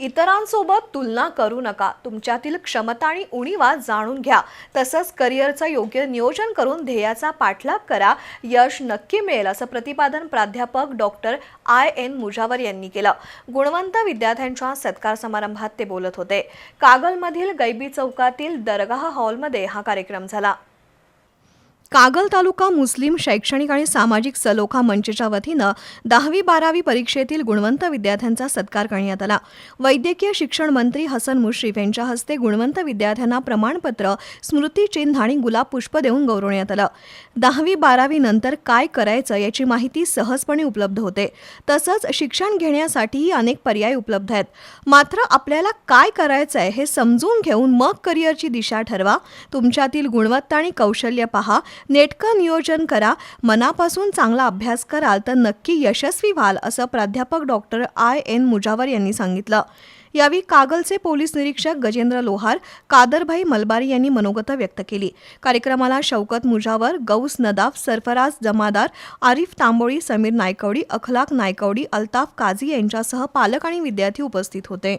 इतरांसोबत तुलना करू नका. तुमच्यातील क्षमता आणि उणीवा जाणून घ्या. तसंच करिअरचं योग्य नियोजन करून ध्येयाचा पाठलाग करा. यश नक्की मिळेल असं प्रतिपादन प्राध्यापक डॉक्टर आय. एन. मुजावर यांनी केलं. गुणवंत विद्यार्थ्यांच्या सत्कार समारंभात ते बोलत होते. कागलमधील गैबी चौकातील दरगाह हॉलमध्ये हा कार्यक्रम झाला. कागल तालुका मुस्लिम शैक्षणिक आणि सामाजिक सलोखा मंचच्या वतीनं दहावी बारावी परीक्षेतील गुणवंत विद्यार्थ्यांचा सत्कार करण्यात आला. वैद्यकीय शिक्षण मंत्री हसन मुश्रीफ यांच्या हस्ते गुणवंत विद्यार्थ्यांना प्रमाणपत्र स्मृतिचिन्ह आणि गुलाब पुष्प देऊन गौरवण्यात आलं. दहावी बारावी नंतर काय करायचं याची माहिती सहजपणे उपलब्ध होते. तसंच शिक्षण घेण्यासाठीही अनेक पर्याय उपलब्ध आहेत. मात्र आपल्याला काय करायचं आहे हे समजून घेऊन मग करिअरची दिशा ठरवा. तुमच्यातील गुणवत्ता आणि कौशल्य पहा. नेटकं नियोजन करा मनापासून चांगला अभ्यास कराल तर नक्की यशस्वी व्हाल असं प्राध्यापक डॉक्टर आय. एन. मुजावर यांनी सांगितलं. यावेळी कागलचे पोलीस निरीक्षक गजेंद्र लोहार कादरभाई मलबारी यांनी मनोगत व्यक्त केली. कार्यक्रमाला शौकत मुजावर गौस नदाफ सरफराज जमादार आरिफ तांबोळी समीर नायकवडी अखलाक नायकवडी अल्ताफ काझी यांच्यासह पालक आणि विद्यार्थी उपस्थित होते.